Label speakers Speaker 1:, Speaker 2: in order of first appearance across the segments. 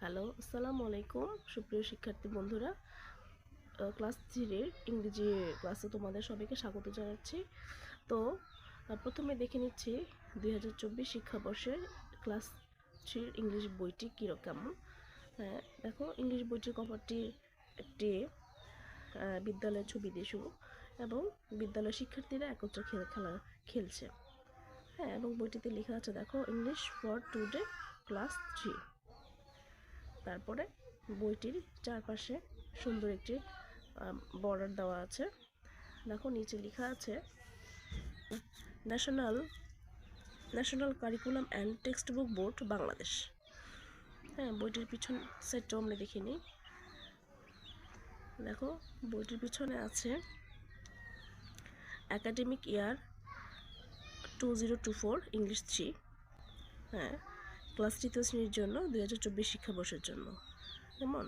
Speaker 1: Hello, আসসালামু আলাইকুম। সুপ্রিয় শিক্ষার্থী বন্ধুরা ক্লাস থ্রির ইংরেজি ক্লাসে তোমাদের সবাইকে স্বাগত জানাচ্ছি। তো প্রথমে দেখে নিচ্ছি দুই হাজার চব্বিশ শিক্ষাবর্ষের ক্লাস থ্রির ইংলিশ বইটি কীরকম। কেমন হ্যাঁ দেখো, ইংলিশ বইটির কভারটি একটি বিদ্যালয়ের ছবি দিয়ে শুরু এবং বিদ্যালয়ের শিক্ষার্থীরা একত্রে খেলা খেলছে। হ্যাঁ এবং বইটিতে লেখা আছে, দেখো, English for today class three. তারপরে বইটির চারপাশে সুন্দর একটি বর্ডার দেওয়া আছে। দেখো নিচে লেখা আছে national national curriculum and text book board Bangladesh হ্যাঁ বইটির পিছন সাইডটাও আমরা দেখে নিই দেখো, বইটির পিছনে আছে academic year two zero two four English three হ্যাঁ ক্লাস তৃতীয় শ্রেণির জন্য দুই হাজার চব্বিশ শিক্ষাবর্ষের জন্য। যেমন,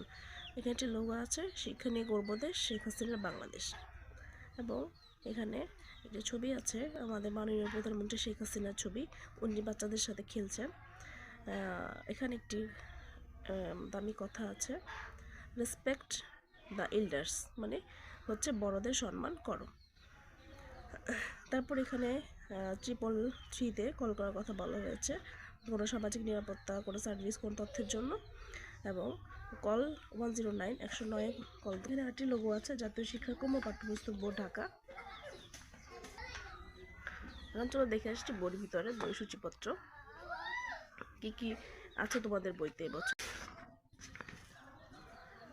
Speaker 1: এখানে একটি লোগো আছে, শিক্ষা নিয়ে গর্বদেশ শেখ হাসিনা বাংলাদেশ। এবং এখানে একটি ছবি আছে, আমাদের মাননীয় প্রধানমন্ত্রী শেখ হাসিনার ছবি, উনি বাচ্চাদের সাথে খেলছেন। এখানে একটি দামি কথা আছে রেসপেক্ট দ্য এল্ডার্স মানে হচ্ছে বড়দের সম্মান করো। তারপর এখানে ট্রিপল থ্রিতে কল করার কথা বলা হয়েছে। কোনো সামাজিক নিরাপত্তা, কোনো সার্ভিস কোন তথ্যের জন্য এবং কল ওয়ান জিরো নাইন একশো নয় কল এখানে আটটি লোগো আছে, জাতীয় শিক্ষাক্রম ও পাঠ্যপুস্তক বোর্ড, ঢাকা। এখন চলো দেখে আসছি বইয়ের ভিতরে বই সূচিপত্র কি কি আছে তোমাদের বইতে এবছর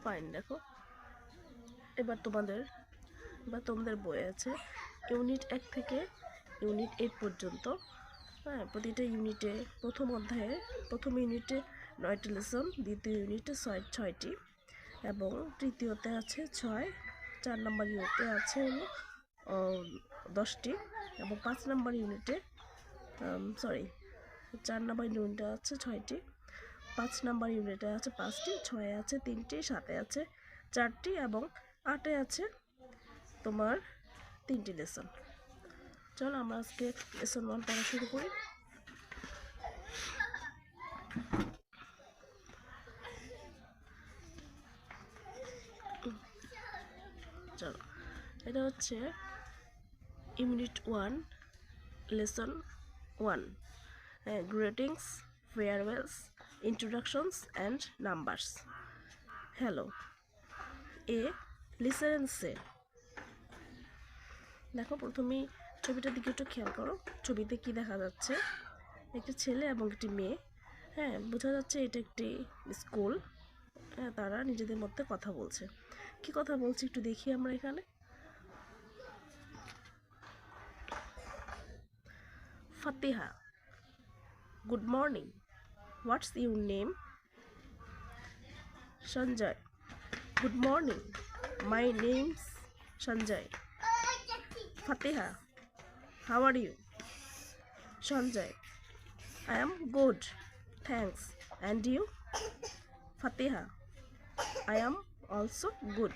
Speaker 1: ফাইন দেখো। এবার তোমাদের বা তোমাদের বই আছে ইউনিট এক থেকে ইউনিট এইট পর্যন্ত। হ্যাঁ প্রতিটা ইউনিটে প্রথম অধ্যায়ে প্রথম ইউনিটে নয়টি লেসন, দ্বিতীয় ইউনিটে ছয় ছয়টি এবং তৃতীয়তে আছে ছয়, চার নম্বর ইউনিটে আছে দশটি এবং পাঁচ নম্বর ইউনিটে সরি চার নম্বর ইউনিটে আছে ছয়টি, পাঁচ নম্বর ইউনিটে আছে পাঁচটি, ছয়ে আছে তিনটি, সাতে আছে চারটি এবং আটে আছে তোমার তিনটি লেসন। চলো আমরা আজকে লেসন ওয়ান পড়া শুরু করি। চলো, এটা হচ্ছে unit one, lesson one. Greetings, farewells, introductions, and numbers. Hello, a listen say দেখো, প্রথমেই ছবিটার দিকে একটু খেয়াল করো। ছবিতে কি দেখা যাচ্ছে? একটি ছেলে এবং একটি মেয়ে। হ্যাঁ বোঝা যাচ্ছে এটা একটি স্কুল। হ্যাঁ তারা নিজেদের মধ্যে কথা বলছে। কি কথা বলছে একটু দেখি আমরা এখানে। Fatiha good morning. What's your name? Sanjay. Good morning. My name's Sanjay. Fatiha, how are you? Sanjay, I am good, thanks. And you? Fatiha, I am also good.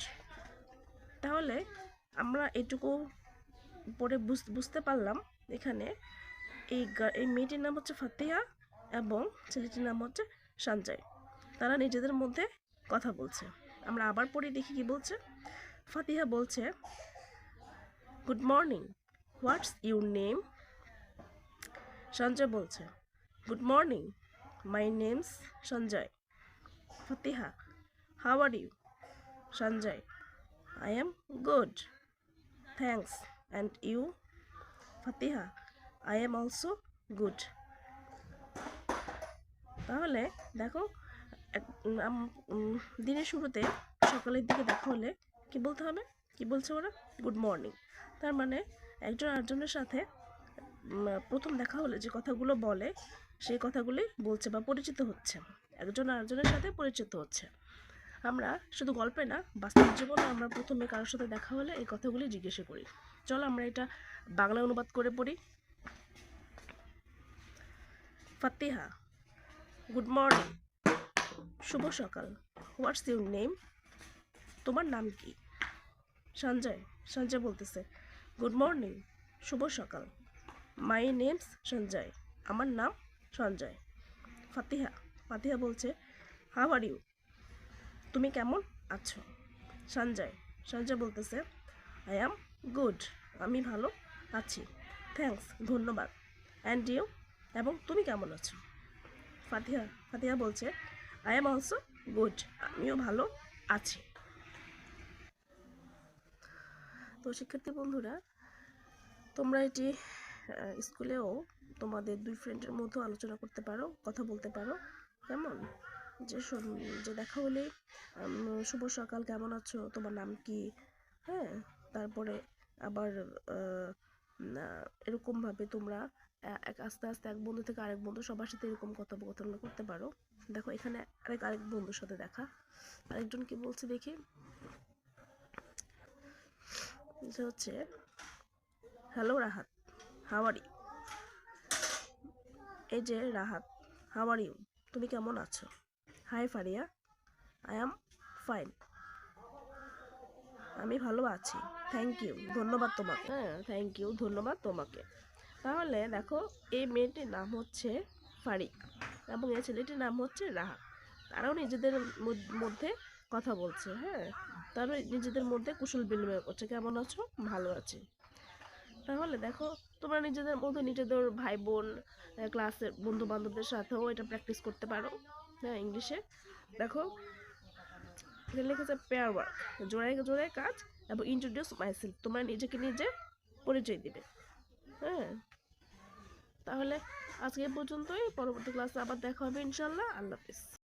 Speaker 1: তাহলে আমরা এটুকু পরে বুঝ- বুঝতে পারলাম এখানে এই এই মেয়েটির নাম হচ্ছে ফাতিহা এবং ছেলেটির নাম হচ্ছে সঞ্জয় তারা নিজেদের মধ্যে কথা বলছে আমরা আবার পড়ে দেখি কি বলছে ফাতিহা বলছে good morning what's your name? Sanjay বলছে। Good morning, my name's Sanjay. Fatiha, how are you? Sanjay, I am good. Thanks and you? Fatiha, I am also good. তাহলে দেখো দিনের শুরুতে সকালের দিকে দেখা হলে কি বলতে হবে? কি বলছে ওরা? Good morning. তার মানে একজন আরেকজনের সাথে প্রথম দেখা হলে যে কথাগুলো বলে, সেই কথাগুলি বলছে বা পরিচিত হচ্ছে। একজন আরেকজনের সাথে পরিচিত হচ্ছে। আমরা শুধু গল্পে না, বাস্তব জীবনে আমরা প্রথমে কারোর সাথে দেখা হলে এই কথাগুলি জিজ্ঞাসা করি। চলো আমরা এটা বাংলা অনুবাদ করে পড়ি। ফাতিহা, গুড মর্নিং। শুভ সকাল। What's your name? তোমার নাম কি? সঞ্জয় সঞ্জয় বলতেছে। গুড মর্নিং শুভ সকাল। মাই নেমস সঞ্জয় আমার নাম সঞ্জয়। ফাতিহা। ফাতিহা বলছে হাউ আর ইউ তুমি কেমন আছো? সঞ্জয়। সঞ্জয় বলতেছে আই অ্যাম গুড আমি ভালো আছি। থ্যাঙ্কস ধন্যবাদ। অ্যান্ড ইউ এবং তুমি কেমন আছো? ফাতিহা। ফাতিহা বলছে আই অ্যাম অলসো গুড আমিও ভালো আছি। তো শিক্ষার্থী বন্ধুরা তোমরা এটি স্কুলেও তোমাদের দুই ফ্রেন্ডের মধ্যেও আলোচনা করতে পারো, কথা বলতে পারো। কেমন? যে যে দেখা হলে শুভ সকাল, কেমন আছো? তোমার নাম কি? হ্যাঁ? তারপরে আবার এরকমভাবে তোমরা এক, আস্তে আস্তে এক বন্ধু থেকে আরেক বন্ধু সবার সাথে এরকম কথোপকথন করতে পারো। দেখো, এখানে আরেক আরেক বন্ধুর সাথে দেখা। আরেকজন কি বলছে দেখি? যে হচ্ছে হ্যালো, রাহাত। হাওয়ারি এই যে, রাহাত হাওয়ার তুমি কেমন আছো? Hi Faria. I am fine আমি ভালো আছি। থ্যাংক ইউ ধন্যবাদ তোমাকে। হ্যাঁ থ্যাংক ইউ ধন্যবাদ তোমাকে। তাহলে দেখো, এই মেয়েটির নাম হচ্ছে ফারিয়া এবং এই ছেলেটির নাম হচ্ছে রাহাত। তারাও নিজেদের মধ্যে কথা বলছে হ্যাঁ? তারাও নিজেদের মধ্যে কুশল বিনিময় করছে। কেমন আছো? ভালো আছি। তাহলে দেখো, তোমরা নিজেদের মধ্যে নিজেদের ভাই বোন ক্লাসের বন্ধু বান্ধবদের সাথেও এটা প্র্যাকটিস করতে পারো হ্যাঁ ইংলিশে দেখো এখানে লিখেছে পেয়ার ওয়ার্ক জোড়ায় জোড়ায় কাজ এবং ইন্ট্রোডিউস মাইসেলফ তোমরা নিজেকে নিজে পরিচয় দিবে হ্যাঁ। তাহলে আজকে পর্যন্তই, পরবর্তী ক্লাসে আবার দেখা হবে ইনশাল্লাহ আল্লাহ হাফিজ।